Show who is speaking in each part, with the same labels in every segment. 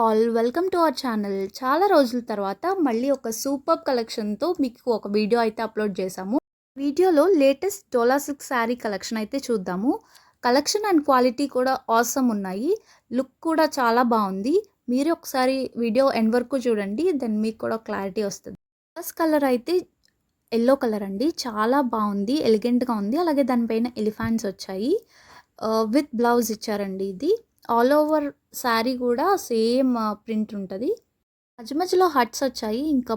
Speaker 1: All welcome to our channel. చాలా రోజుల తర్వాత మళ్ళీ ఒక సూపర్ కలెక్షన్తో మీకు ఒక వీడియో అయితే అప్లోడ్ చేశాము. వీడియోలో latest Dola six sari collection అయితే చూద్దాము. కలెక్షన్ అండ్ క్వాలిటీ కూడా ఆసమ్ ఉన్నాయి. లుక్ కూడా చాలా బాగుంది. మీరు ఒకసారి వీడియో ఎండ్ వరకు చూడండి దెన్ మీకు కూడా క్లారిటీ వస్తుంది. ఫస్ట్ కలర్ అయితే ఎల్లో కలర్ అండి. చాలా బాగుంది ఎలిగెంట్గా ఉంది. అలాగే దానిపైన ఎలిఫాంట్స్ వచ్చాయి. Uh, విత్ బ్లౌజ్ ఇచ్చారండి ఇది. ఆల్ ఓవర్ శారీ కూడా సేమ్ ప్రింట్ ఉంటుంది. మధ్య మధ్యలో హట్స్ వచ్చాయి. ఇంకా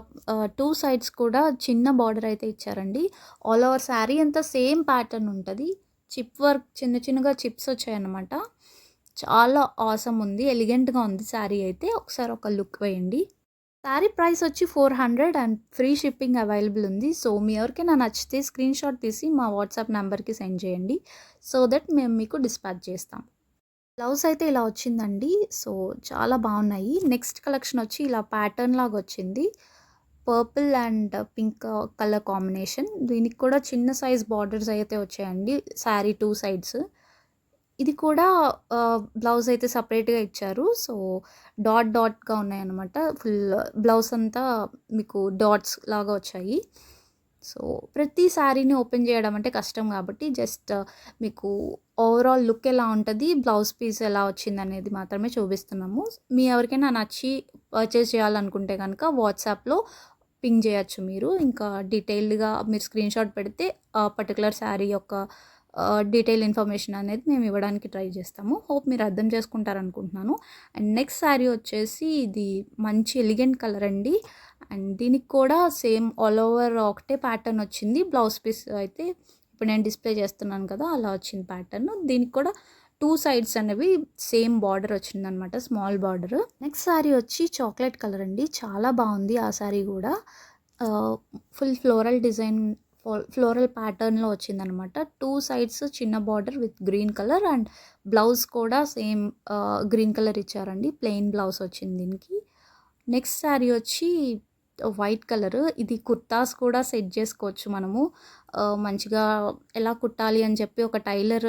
Speaker 1: టూ సైడ్స్ కూడా చిన్న బార్డర్ అయితే ఇచ్చారండి. ఆల్ ఓవర్ శారీ అంతా సేమ్ ప్యాటర్న్ ఉంటుంది. చిప్ వర్క్ చిన్న చిన్నగా చిప్స్ వచ్చాయన్నమాట. చాలా ఆసమ్ ఉంది. ఎలిగెంట్గా ఉంది శారీ అయితే. ఒకసారి ఒక లుక్ వేయండి. శారీ ప్రైస్ వచ్చి four hundred and free shipping available ఉంది. సో మీ ఎవరికైనా నచ్చితే స్క్రీన్ షాట్ తీసి మా వాట్సాప్ నెంబర్కి సెండ్ చేయండి. సో దట్ మేము మీకు డిస్పాచ్ చేస్తాం. బ్లౌజ్ అయితే ఇలా వచ్చిందండి. సో చాలా బాగున్నాయి. నెక్స్ట్ కలెక్షన్ వచ్చి ఇలా ప్యాటర్న్ లాగా వచ్చింది. Purple and pink colour combination. దీనికి కూడా చిన్న సైజ్ బార్డర్స్ అయితే వచ్చాయండి. Sari two sides. ఇది కూడా బ్లౌజ్ అయితే సపరేట్గా ఇచ్చారు. సో డాట్ డాట్గా ఉన్నాయన్నమాట. ఫుల్ బ్లౌజ్ అంతా మీకు డాట్స్ లాగా వచ్చాయి. సో ప్రతి శారీని ఓపెన్ చేయడం అంటే కష్టం కాబట్టి జస్ట్ మీకు ఓవరాల్ లుక్ ఎలా ఉంటుంది బ్లౌజ్ పీస్ ఎలా వచ్చింది అనేది మాత్రమే చూపిస్తున్నాము. మీ ఎవరికైనా నచ్చి పర్చేస్ చేయాలనుకుంటే కనుక వాట్సాప్లో పింగ్ చేయొచ్చు మీరు. ఇంకా డీటెయిల్డ్గా మీరు స్క్రీన్ షాట్ పెడితే ఆ పర్టికులర్ శారీ యొక్క డీటెయిల్ ఇన్ఫర్మేషన్ అనేది మేము ఇవ్వడానికి ట్రై చేస్తాము. హోప్ మీరు అర్థం చేసుకుంటారనుకుంటున్నాను. అండ్ నెక్స్ట్ శారీ వచ్చేసి ఇది మంచి ఎలిగెంట్ కలర్ అండి. అండ్ దీనికి కూడా సేమ్ ఆల్ ఓవర్ ఒకటే ప్యాటర్న్ వచ్చింది. బ్లౌజ్ పీస్ అయితే ఇప్పుడు నేను డిస్ప్లే చేస్తున్నాను కదా అలా వచ్చింది ప్యాటర్న్. దీనికి కూడా టూ సైడ్స్ అనేవి సేమ్ బార్డర్ వచ్చిందనమాట స్మాల్ బార్డర్. నెక్స్ట్ శారీ వచ్చి చాక్లెట్ కలర్ అండి. చాలా బాగుంది ఆ శారీ కూడా. ఫుల్ ఫ్లోరల్ డిజైన్ ఫ్లోరల్ ప్యాటర్న్లో వచ్చిందనమాట. టూ సైడ్స్ చిన్న border with green colour and blouse కూడా సేమ్ గ్రీన్ కలర్ ఇచ్చారండి. ప్లెయిన్ బ్లౌజ్ వచ్చింది దీనికి. నెక్స్ట్ శారీ వచ్చి వైట్ కలర్. ఇది కుర్తాస్ కూడా సెట్ చేసుకోవచ్చు మనము. మంచిగా ఎలా కుట్టాలి అని చెప్పి ఒక టైలర్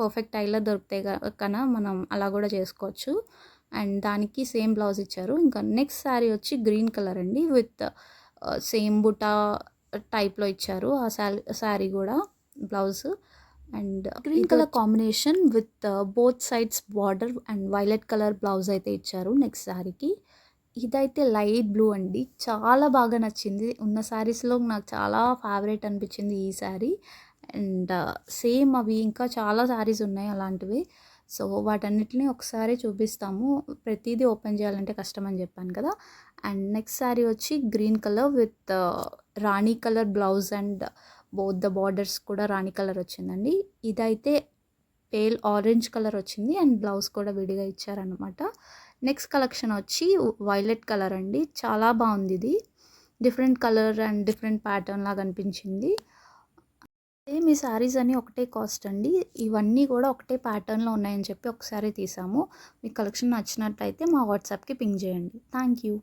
Speaker 1: పర్ఫెక్ట్ టైలర్ దొరికితే కన్నా మనం అలా కూడా చేసుకోవచ్చు. అండ్ దానికి సేమ్ బ్లౌజ్ ఇచ్చారు. ఇంకా నెక్స్ట్ శారీ వచ్చి గ్రీన్ కలర్ అండి. విత్ సేమ్ బుటా టైప్లో ఇచ్చారు ఆ శారీ శారీ కూడా blouse. And green colour combination with both sides border and violet colour blouse అయితే ఇచ్చారు నెక్స్ట్ శారీకి. ఇదైతే లైట్ బ్లూ అండి. చాలా బాగా నచ్చింది. ఉన్న శారీస్లో నాకు చాలా ఫేవరెట్ అనిపించింది ఈ శారీ అండ్ uh, సేమ్ అవి. ఇంకా చాలా శారీస్ ఉన్నాయి అలాంటివి. సో వాటన్నిటిని ఒకసారి చూపిస్తాము. ప్రతిదీ ఓపెన్ చేయాలంటే కష్టం అని చెప్పాను కదా. అండ్ నెక్స్ట్ శారీ వచ్చి green colour with Rani colour blouse and both the borders కూడా రాణి కలర్ వచ్చిందండి. ఇదైతే పేల్ ఆరెంజ్ కలర్ వచ్చింది అండ్ బ్లౌజ్ కూడా విడిగా ఇచ్చారనమాట నెక్స్ట్ కలెక్షన్ వచ్చి వైలెట్ కలర్ అండి. చాలా బాగుంది ఇది. Different colour and different pattern లాగా అనిపించింది. సేమ్ ఈ శారీస్ అన్నీ ఒకటే కాస్ట్ అండి. ఇవన్నీ కూడా ఒకటే ప్యాటర్న్లో ఉన్నాయని చెప్పి ఒకసారి తీసాము. మీకు కలెక్షన్ నచ్చినట్టయితే మా వాట్సాప్కి పింగ్ చేయండి. Thank you